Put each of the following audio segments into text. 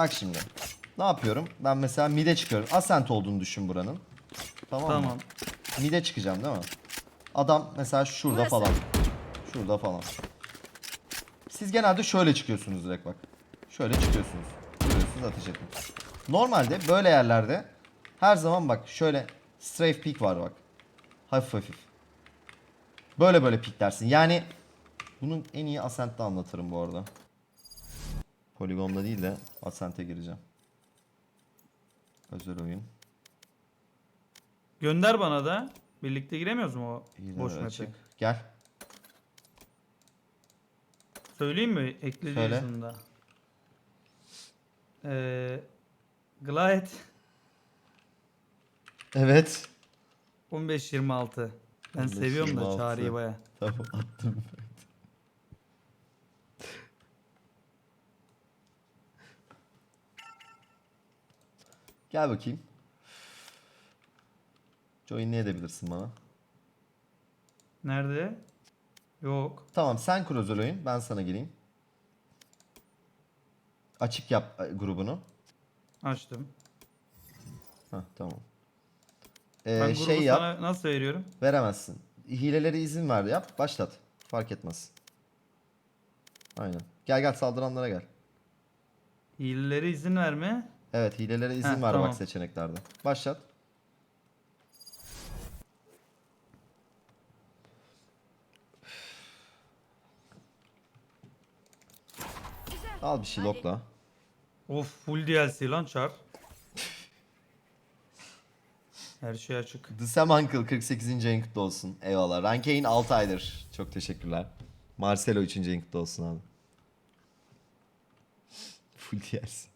Bak şimdi. Ne yapıyorum? Ben mesela mid'e çıkıyorum. Ascent olduğunu düşün buranın. Tamam, mı? Tamam. Mid'e çıkacağım değil mi? Adam mesela şurada Burası. falan. Şurada falan. Siz genelde şöyle çıkıyorsunuz direkt bak. Şöyle çıkıyorsunuz. Vuruyorsunuz ateş etmek. Normalde böyle yerlerde her zaman bak şöyle strafe peak var bak. Hafif hafif. Böyle böyle piklersin. Yani bunun en iyi Ascent'te anlatırım bu arada. Poligonda değil de Ascent'e gireceğim. Özel oyun. Gönder bana da. Birlikte giremiyoruz mu o İyi boş map'e? açık. Gel. Söyleyeyim mi? Ekledi Söyle. yazında. Ee, Glide Evet. 15-26. Ben seviyorum da 15-26. çağrıyı baya. Tamam attım. Gel bakayım. Join ne edebilirsin bana? Nerede? Yok. Tamam sen kur özel oyun. Ben sana geleyim. Açık yap e, grubunu. Açtım. Heh, tamam. Ee, ben şey yap. sana nasıl veriyorum? Veremezsin. Hilelere izin ver yap. Başlat. Fark etmez. Aynen. Gel gel saldıranlara gel. Hilelere izin verme. Evet hilelere izin Heh, var tamam. bak seçeneklerde. Başlat. Al bir şey lokla. Of full DLC lan çar. Her şey açık. The Sam Uncle 48. ayın kutlu olsun. Eyvallah. Rankein 6 aydır. Çok teşekkürler. Marcelo 3. ayın kutlu olsun abi. Full DLC.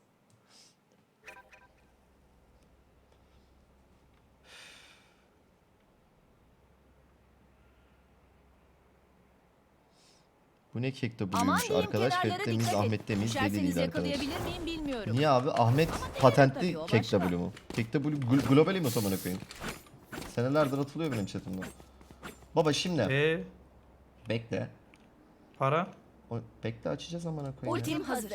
Bu ne kek de Aman diyeyim arkadaş. kenarlara Ferit et. Ahmet Temiz deli Düşerseniz değil arkadaş. yakalayabilir miyim bilmiyorum. Niye abi? Ahmet tabii patentli o kek başka. W mu? Kek W gl- globali mi tamına koyayım? Senelerdir atılıyor benim chatimde. Baba şimdi E bekle. para? O, bekle açacağız amına koyayım. ya. Ultim hazır.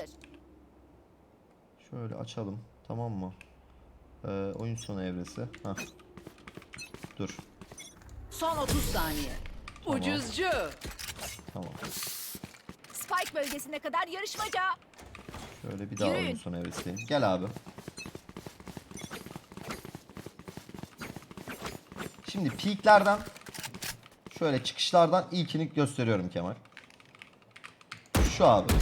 Şöyle açalım. Tamam mı? Ee, oyun sonu evresi. Hah. Dur. Son 30 saniye. Tamam. Ucuzcu. Tamam. Spike bölgesine kadar yarışmaca. Şöyle bir daha Yürüyün. oyun sonu evresiyim. Gel abi. Şimdi peaklerden şöyle çıkışlardan ilkini gösteriyorum Kemal. Şu abi.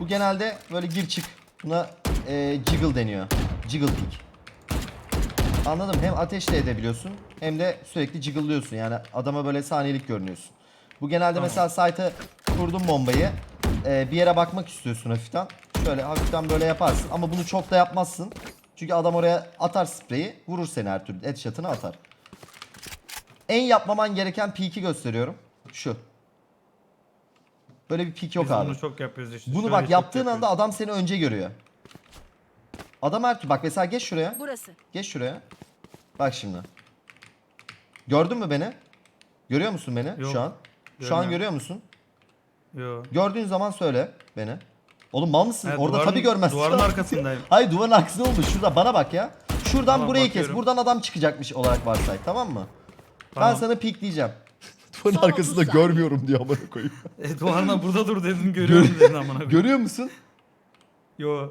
Bu genelde böyle gir çık. Buna e, jiggle deniyor. Jiggle peak. Anladım. Hem ateş de edebiliyorsun hem de sürekli jiggle'lıyorsun. Yani adama böyle saniyelik görünüyorsun. Bu genelde Tamam. mesela site'e kurdun bombayı. e, bir yere bakmak istiyorsun hafiften. Şöyle hafiften böyle yaparsın ama bunu çok da yapmazsın. Çünkü adam oraya atar spreyi, vurur seni her türlü. Headshot'ını atar. En yapmaman gereken peak'i gösteriyorum. Şu. Böyle bir peak yok Biz abi. bunu çok yapıyoruz işte. Bunu Şöyle bak yaptığın anda adam seni önce görüyor. Adam her türlü bak mesela geç şuraya. Burası. Geç şuraya. Bak şimdi. Gördün mü beni? Görüyor musun beni Yok, şu an? Şu an görmüyorum. görüyor musun? Yo. Gördüğün zaman söyle beni. Oğlum mal mısın? Ha, Orada duvarın- tabii görmezsin. Duvarın arkasındayım. Hayır duvarın arkasında oldu. Şurada bana bak ya. Şuradan Tamam, burayı bakıyorum. kes. Buradan adam çıkacakmış olarak varsay. Tamam mı? Ben Tamam. sana pik diyeceğim. Son Duvarın 30 saniye. görmüyorum diyor amına koyayım. E, duvarına burada dur dedim görüyorum dedin amına koyayım. Görüyor musun? Yo.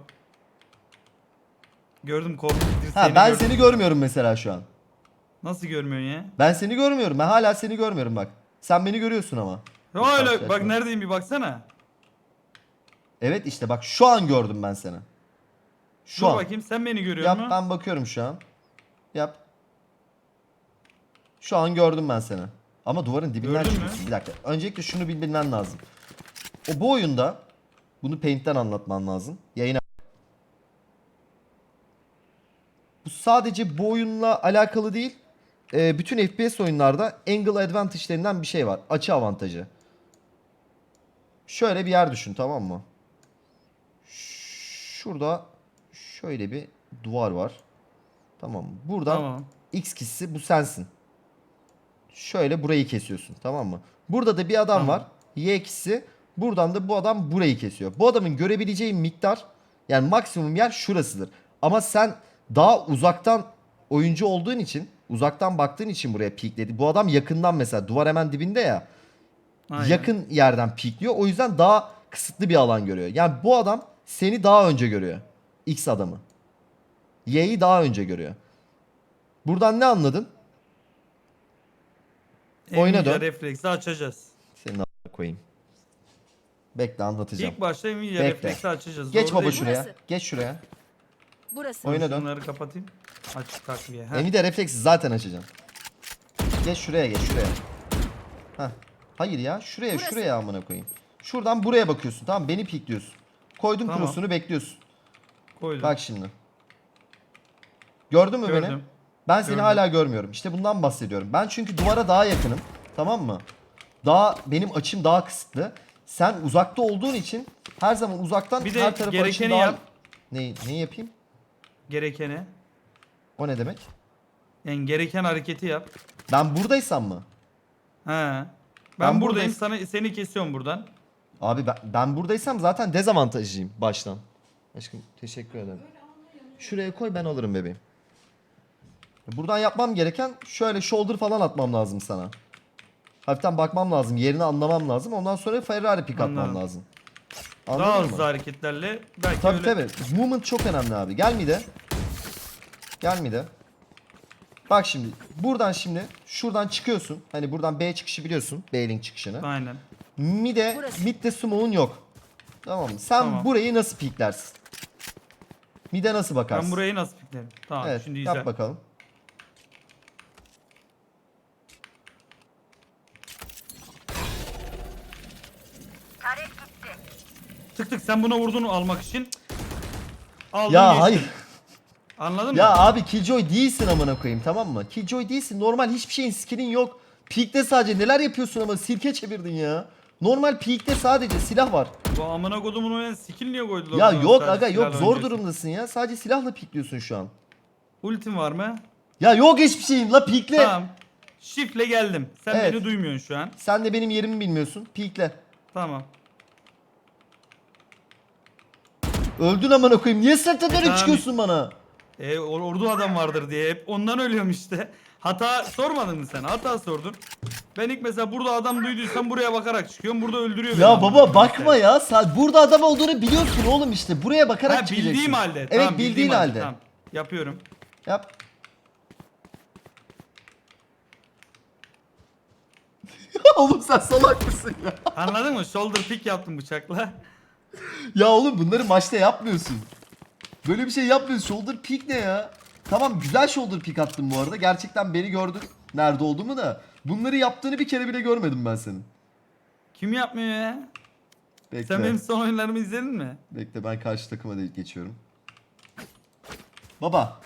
Gördüm korktum. Ha ben seni görmüyorum mesela şu an. Nasıl görmüyorsun ya? Ben seni görmüyorum. Ben hala seni görmüyorum bak. Sen beni görüyorsun ama. Öyle bak neredeyim bir baksana. Evet işte bak şu an gördüm ben seni. Şu Dur an. bakayım sen beni görüyor Yap musun? ben bakıyorum şu an. Yap. Şu an gördüm ben seni. Ama duvarın dibinden Gördün mü? çıkıyorsun. Bir dakika. Öncelikle şunu bil- bilmen lazım. O bu oyunda bunu Paint'ten anlatman lazım. Yayına Bu sadece bu oyunla alakalı değil. Ee, bütün FPS oyunlarda angle advantage'lerinden bir şey var. Açı avantajı. Şöyle bir yer düşün tamam mı? Şurada şöyle bir duvar var. Tamam mı? Buradan Tamam. X kişisi bu sensin. Şöyle burayı kesiyorsun tamam mı? Burada da bir adam Tamam. var. Y kişisi Buradan da bu adam burayı kesiyor. Bu adamın görebileceği miktar yani maksimum yer şurasıdır. Ama sen daha uzaktan oyuncu olduğun için uzaktan baktığın için buraya pikledi. Bu adam yakından mesela duvar hemen dibinde ya. Aynen. Yakın yerden pikliyor. O yüzden daha kısıtlı bir alan görüyor. Yani bu adam seni daha önce görüyor. X adamı. Y'yi daha önce görüyor. Buradan ne anladın? oyuna Nvidia dön. refleksi açacağız. Senin a**ına koyayım. Bekle anlatacağım. İlk başta Nvidia Bekle. refleksi açacağız. Geç Doğru baba değil mi? şuraya. Burası. Geç şuraya. Burası. Oyna dön. Şunları kapatayım. Açık takviye. Heh. Nvidia refleksi zaten açacağım. Geç şuraya geç şuraya. Heh. Hayır ya şuraya Burası. şuraya amına koyayım. Şuradan buraya bakıyorsun tamam beni pikliyorsun. Koydum Tamam. cross'unu bekliyorsun. Koydum. Bak şimdi. Gördün mü beni? Gördüm. Ben seni Gördüm. hala görmüyorum. İşte bundan bahsediyorum. Ben çünkü duvara daha yakınım. Tamam mı? Daha benim açım daha kısıtlı. Sen uzakta olduğun için her zaman uzaktan Bir her tarafa açın daha... yap. Ne, neyi yapayım? Gerekeni. O ne demek? Yani gereken hareketi yap. Ben buradaysam mı? He. Ben, Ben buradayım. buradayım. Sana seni kesiyorum buradan. Abi ben, ben buradaysam zaten dezavantajlıyım baştan. Aşkım teşekkür ederim. Şuraya koy ben alırım bebeğim. Buradan yapmam gereken şöyle shoulder falan atmam lazım sana. Hafiften bakmam lazım. Yerini anlamam lazım. Ondan sonra Ferrari pick atmam Anladım. lazım. Daha Anladın hızlı mı? hareketlerle belki Tabii öyle. tabii. Movement çok önemli abi. Gel mi de? Gel mi de? Bak şimdi. Buradan şimdi. Şuradan çıkıyorsun. Hani buradan B çıkışı biliyorsun. B-link çıkışını. Aynen. Mide, midde smoke'un yok. Tamam mı? Sen Tamam. burayı nasıl piklersin? Mide nasıl bakarsın? Ben burayı nasıl piklerim? Tamam evet, şimdi yap izle. bakalım. Tık tık sen buna vurdun almak için. Aldın Ya geçtin. hayır. Anladın Ya mı? abi Killjoy değilsin amına koyayım tamam mı? Killjoy değilsin. Normal hiçbir şeyin skillin yok. Peak'te sadece neler yapıyorsun ama sirke çevirdin ya. Normal peak'te sadece silah var. Bu amına kodumun oyuna skill niye koydular? Ya yok sadece aga yok zor oynuyorsun? durumdasın ya. Sadece silahla peakliyorsun şu an. Ultim var mı? Ya yok hiçbir şeyin la peakle. Tamam. Shift'le geldim. Sen Evet. beni duymuyorsun şu an. Sen de benim yerimi bilmiyorsun. Peakle. Tamam. Öldün amına koyayım. Niye sırta dönüp çıkıyorsun bana? E, or- ordu adam vardır diye hep ondan ölüyorum işte. Hata sormadın mı sen? Hata sordun. Ben ilk mesela burada adam duyduysam buraya bakarak çıkıyorum. Burada öldürüyor beni. Ya amına baba bakma ya. Sen burada adam olduğunu biliyorsun oğlum işte. Buraya bakarak Ha çıkacaksın. bildiğim halde. Evet Tamam, bildiğin halde. Tamam. Yapıyorum. Yap. oğlum sen salak mısın ya? Anladın mı? Shoulder pick yaptım bıçakla. Ya oğlum bunları maçta yapmıyorsun. Böyle bir şey yapmıyorsun. Shoulder pick ne ya? Tamam güzel shoulder pick attın bu arada. Gerçekten beni gördün. Nerede olduğumu da. Bunları yaptığını bir kere bile görmedim ben senin. Kim yapmıyor ya? Bekle. Sen benim son oyunlarımı izledin mi? Bekle ben karşı takıma da geçiyorum. Baba.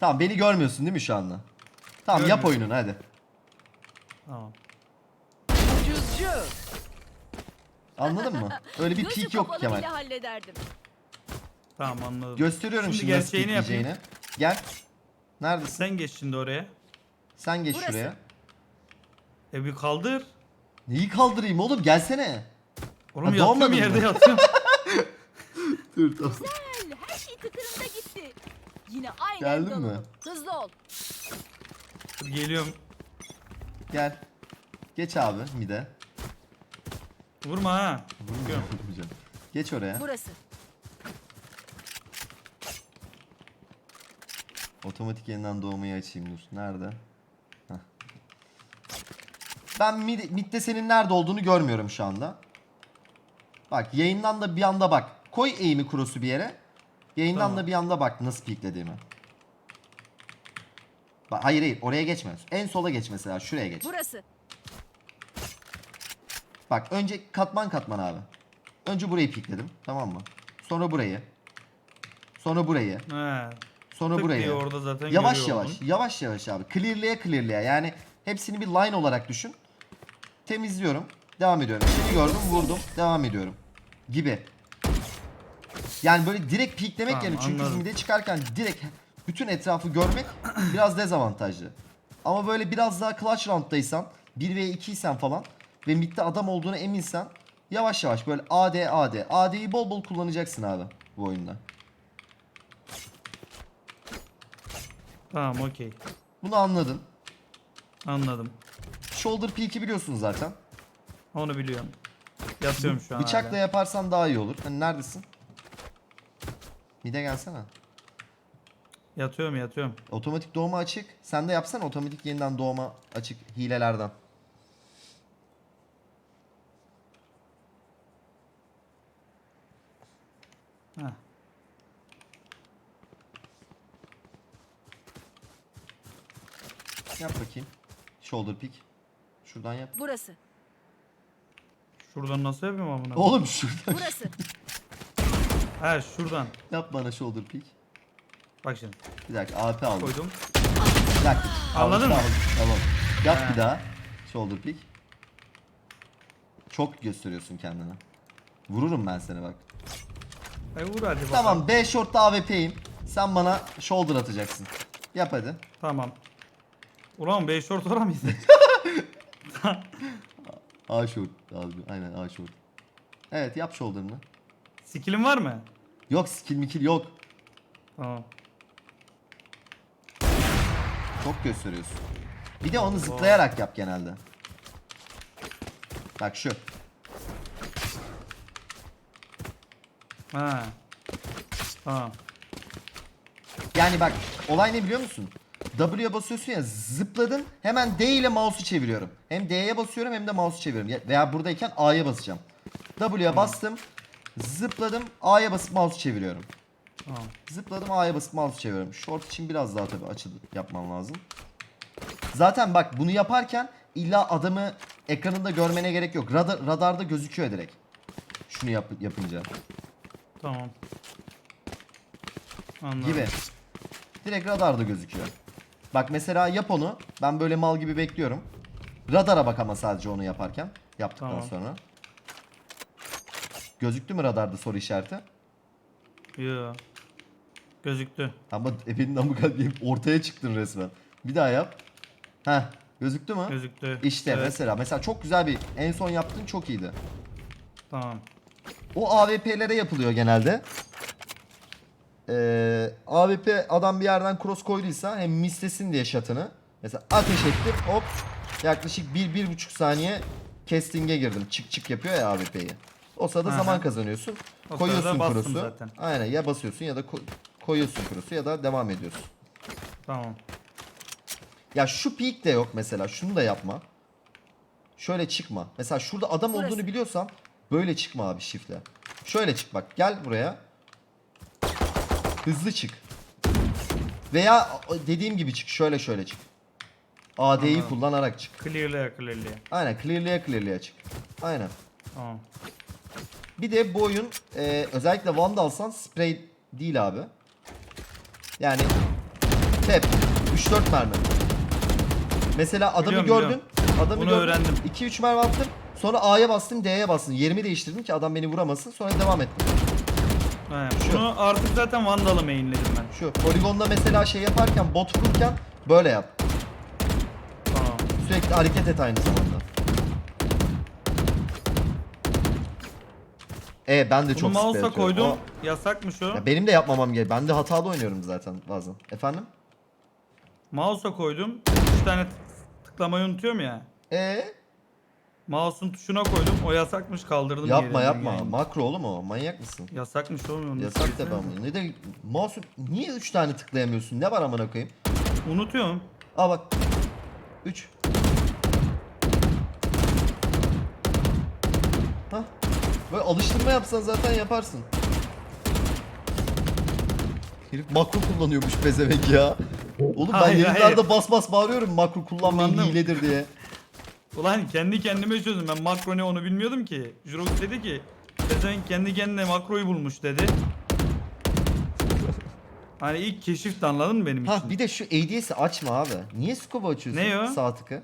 Tamam beni görmüyorsun değil mi şu anda? Tamam yap oyununu hadi. Tamam. Ucuzcu. Anladın mı? Öyle bir Gözü peak yok kapalı Kemal. bile hallederdim. Tamam anladım. Gösteriyorum Şimdi şimdi, nasıl gerçeğini. Gel. Neredesin? Sen geç şimdi oraya. Sen geç Burası. şuraya. E bir kaldır. Neyi kaldırayım oğlum gelsene. Oğlum Ha, doğmadın yerde mı? yatıyorum. Dur tamam. Güzel. Her şey tıkırında gitti. Yine aynı Geldin evde mi? Hızlı ol. Dur, Geliyorum. Gel. Geç abi mide. Vurma ha. Vurmayacağım. Geç oraya. Burası. Otomatik yeniden doğmayı açayım dur. Nerede? Heh. Ben mid, midde senin nerede olduğunu görmüyorum şu anda. Bak yayından da bir anda bak. Koy eğimi cross'u bir yere. Yayından Tamam. da bir anda bak nasıl piklediğimi. Bak, hayır hayır oraya geçme. En sola geç mesela şuraya geç. Burası. Bak önce katman katman abi. Önce burayı pikledim tamam mı? Sonra burayı. Sonra burayı. He. Sonra Tık burayı. diye orada zaten Yavaş görüyor yavaş, onu. yavaş yavaş abi. Clear'liye clear'liye. Yani hepsini bir line olarak düşün. Temizliyorum. Devam ediyorum. Seni gördüm, vurdum. Devam ediyorum. Gibi. Yani böyle direkt peeklemek Tamam, yani çünkü anladım. çıkarken direkt bütün etrafı görmek biraz dezavantajlı. Ama böyle biraz daha clutch round'daysan 1 ve 2'ysen falan ve midde adam olduğunu eminsen yavaş yavaş böyle AD AD. AD'yi bol bol kullanacaksın abi bu oyunda. Tamam okey. Bunu anladın. Anladım. Shoulder peek'i biliyorsun zaten. Onu biliyorum. Yatıyorum şu an Bıçakla hala. yaparsan daha iyi olur. Hani neredesin? Mide gelsene. Yatıyorum yatıyorum. Otomatik doğma açık. Sen de yapsana otomatik yeniden doğma açık hilelerden. Heh. Yap bakayım. Shoulder peek. Şuradan yap. Burası. Şuradan nasıl yapayım amına? Oğlum şuradan Burası. He şuradan. yap bana shoulder peek. Bak şimdi. Bir dakika AP aldım. Koydum. Bir dakika. Anladın mı? aldım. Tamam. Yap He. bir daha. Shoulder peek. Çok gösteriyorsun kendini. Vururum ben seni bak. E vur hadi bakalım. Tamam B short'ta AWP'yim. Sen bana shoulder atacaksın. Yap hadi. Tamam. Ulan 5 short var mıydı? A short abi. Aynen A short. Evet yap shoulder'ını. Skill'in var mı? Yok skill mikil yok. Tamam. Çok gösteriyorsun. Bir de onu zıplayarak yap genelde. Bak şu. Ha. Tamam. Yani bak olay ne biliyor musun? W'ye basıyorsun ya zıpladım hemen D ile mouse'u çeviriyorum. Hem D'ye basıyorum hem de mouse'u çeviriyorum. Ya- Veya buradayken A'ya basacağım. W'ye bastım. Zıpladım A'ya basıp mouse'u çeviriyorum. Tamam. Zıpladım A'ya basıp mouse çeviriyorum. Short için biraz daha tabii açılı yapmam lazım. Zaten bak bunu yaparken illa adamı ekranında görmene gerek yok. Radar, radarda gözüküyor direkt. Şunu yap, yapınca Tamam. Anladım. gibi. Direkt radarda gözüküyor. Bak mesela yap onu. Ben böyle mal gibi bekliyorum. Radara bak ama sadece onu yaparken. Yaptıktan Tamam. sonra. Gözüktü mü radarda soru işareti? Yo. Gözüktü. Ama efendim namı kalbim ortaya çıktın resmen. Bir daha yap. Heh gözüktü mü? Gözüktü. İşte Evet, mesela mesela çok güzel bir en son yaptığın çok iyiydi. Tamam. O AWP'lere yapılıyor genelde. Ee, AWP adam bir yerden cross koyduysa hem mislesin diye şatını. Mesela ateş ettim hop yaklaşık 1-1,5 saniye casting'e girdim. Çık çık yapıyor ya AWP'yi. O sırada Aha. zaman kazanıyorsun. O koyuyorsun cross'u. zaten. Aynen ya basıyorsun ya da ko- koyuyorsun cross'u ya da devam ediyorsun. Tamam. Ya şu peak de yok mesela. Şunu da yapma. Şöyle çıkma. Mesela şurada adam Burası. olduğunu biliyorsam böyle çıkma abi shiftle. Şöyle çık bak. Gel buraya. Hızlı çık. Veya dediğim gibi çık. Şöyle şöyle çık. AD'yi Anladım. kullanarak çık. Clear'laya clear'laya. Aynen. Clear'laya clear'laya çık. Aynen. Tamam. Bir de bu oyun e, özellikle Vandalsan spray değil abi. Yani tep 3-4 mermi. Mesela adamı Biliyorum, gördün. Adamı Bunu gördün. öğrendim. 2-3 mermi attım. Sonra A'ya bastım, D'ye bastım. Yerimi değiştirdim ki adam beni vuramasın. Sonra devam ettim. Aynen. Şu. Bunu artık zaten Vandal'ı mainledim ben. Şu poligonda mesela şey yaparken bot vururken böyle yap. Tamam. Sürekli hareket et aynı zamanda. E ben de Bunu çok spray mouse'a atıyorum. koydum. O- Yasakmış o. Ya benim de yapmamam gerek. Ben de hatalı oynuyorum zaten bazen. Efendim? Mouse'a koydum. 3 tane tık- tıklamayı unutuyorum ya. E Mouse'un tuşuna koydum. O yasakmış kaldırdım. yapma yerinden yapma. yani. Makro oğlum o. Manyak mısın? Yasakmış oğlum. onu Yasak da söylesene. ben. Ne de mouse niye 3 tane tıklayamıyorsun? Ne var amına koyayım? Unutuyorum. Aa bak. 3. Hah. Böyle alıştırma yapsan zaten yaparsın. Herif makro kullanıyormuş pezevenk ya. Oğlum ben Hayır, yayınlarda hayır. bas bas bağırıyorum makro kullanmayın Kullandım. hiledir diye. Ulan kendi kendime çözdüm. Ben makro ne onu bilmiyordum ki. Jurox dedi ki Pezen kendi kendine makroyu bulmuş dedi. Hani ilk keşifti anladın mı benim Ha için? bir de şu ADS'i açma abi. Niye scope açıyorsun? Ne o? Sağ tıkı. Ya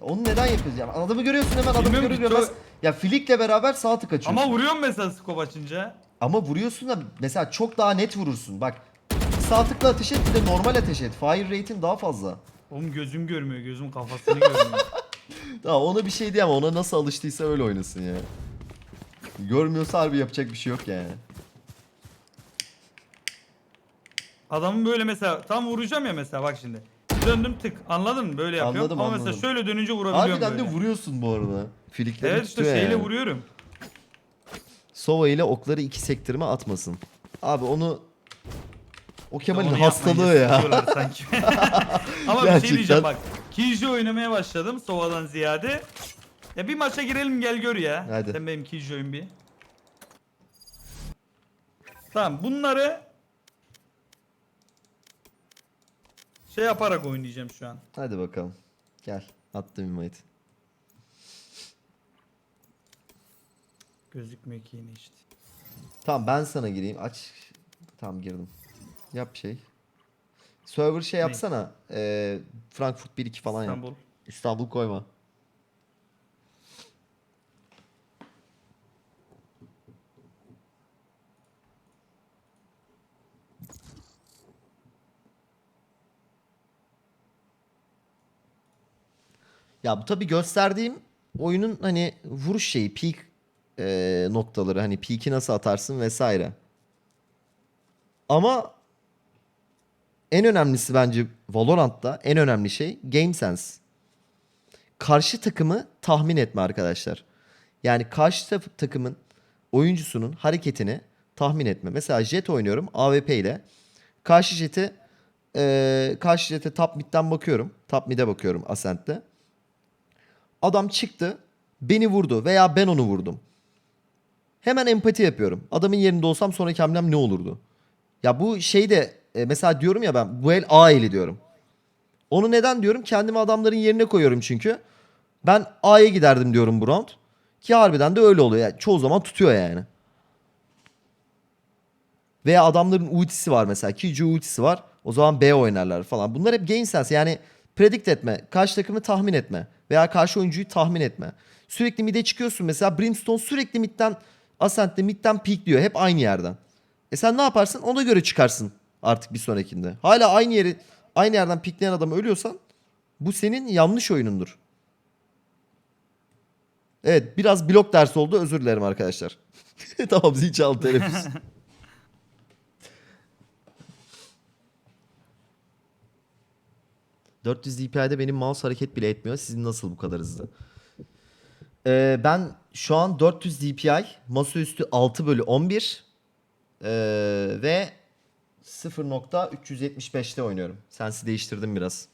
Onu neden yapıyorsun? Yani adamı görüyorsun hemen adamı Bilmiyorum görür ki, görmez. çok- Ya flickle beraber sağ tık açıyorsun. Ama vuruyorum mesela scope açınca. Ama vuruyorsun da mesela çok daha net vurursun. Bak sağ tıkla ateş et bir de normal ateş et. Fire rate'in daha fazla. Oğlum gözüm görmüyor. Gözüm kafasını görmüyor. Tamam ona bir şey diyemem. Ona nasıl alıştıysa öyle oynasın ya. Görmüyorsa harbi yapacak bir şey yok yani. Adamın böyle mesela tam vuracağım ya mesela bak şimdi. Döndüm tık. Anladın mı? Böyle yapıyorum. Anladım, Ama anladım. mesela şöyle dönünce vurabiliyorum Harbiden böyle. de vuruyorsun bu arada. Filikleri Evet işte tutuyor şeyle yani. vuruyorum. Sova ile okları iki sektirme atmasın. Abi onu o Kemal'in Onu hastalığı yapmayın, ya. sıkıyorlar sanki. Ama bir Gerçekten. şey diyeceğim bak. Kijo oynamaya başladım Sova'dan ziyade. Ya bir maça girelim gel gör ya. Hadi. Sen benim Kijo'yum bir. Tamam bunları şey yaparak oynayacağım şu an. Hadi bakalım. Gel. Attım invite. Gözükmüyor ki yine işte. Tamam ben sana gireyim. Aç. Tamam girdim. Yap şey. Server şey yapsana. Ee, Frankfurt 1-2 falan yap. İstanbul. İstanbul koyma. Ya bu tabi gösterdiğim oyunun hani vuruş şeyi, peak e, noktaları hani peak'i nasıl atarsın vesaire. Ama en önemlisi bence Valorant'ta en önemli şey game sense. Karşı takımı tahmin etme arkadaşlar. Yani karşı ta- takımın oyuncusunun hareketini tahmin etme. Mesela jet oynuyorum AWP ile. Karşı jeti eee karşı jete top mid'den bakıyorum. Top mid'e bakıyorum Ascent'te. Adam çıktı. Beni vurdu veya ben onu vurdum. Hemen empati yapıyorum. Adamın yerinde olsam sonraki hamlem ne olurdu? Ya bu şey de e, mesela diyorum ya ben bu el A eli diyorum. Onu neden diyorum? Kendimi adamların yerine koyuyorum çünkü. Ben A'ya giderdim diyorum bu round. Ki harbiden de öyle oluyor. Yani çoğu zaman tutuyor yani. Veya adamların ultisi var mesela. Killjoy ultisi var. O zaman B oynarlar falan. Bunlar hep game sense. Yani predict etme. Karşı takımı tahmin etme. Veya karşı oyuncuyu tahmin etme. Sürekli mid'e çıkıyorsun mesela. Brimstone sürekli mid'den Ascent'te mid'den peak diyor. Hep aynı yerden. E sen ne yaparsın? Ona göre çıkarsın artık bir sonrakinde. Hala aynı yeri aynı yerden pikleyen adam ölüyorsan bu senin yanlış oyunundur. Evet biraz blok dersi oldu özür dilerim arkadaşlar. tamam zil çaldı teneffüs. ...400 DPI'de benim mouse hareket bile etmiyor. Sizin nasıl bu kadar hızlı? Ee, ben şu an 400 DPI, masaüstü 6 bölü 11 ee, ve 0.375'te oynuyorum. Sensi değiştirdim biraz.